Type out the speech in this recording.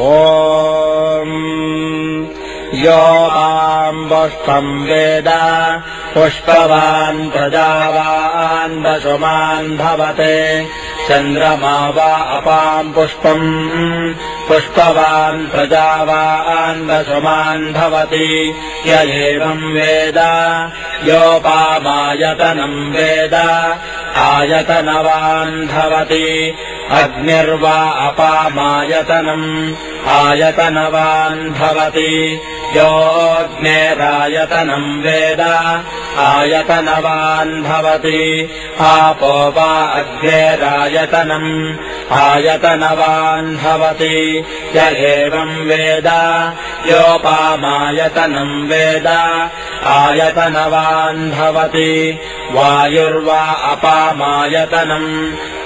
ॐ योपाम् पुष्पम् वेद पुष्पवान् प्रजावान् वसुमान् भवते चन्द्रमा वा अपाम् पुष्पम् पुष्पवान् प्रजावान् वसुमान् भवति य एवम् वेद योपामायतनम् वेद आयतनवान् भवति अग्निर्वा अपामायतनम् आयतनवान् भवति। योऽग्नेरायतनम् वेद। आयतनवान् भवति। आपो वा अग्नेरायतनम् आयतनवान् भवति। य एवम् वेद। योपामायतनम् वेद। आयतनवान् भवति। वायुर्वा अपामायतनम्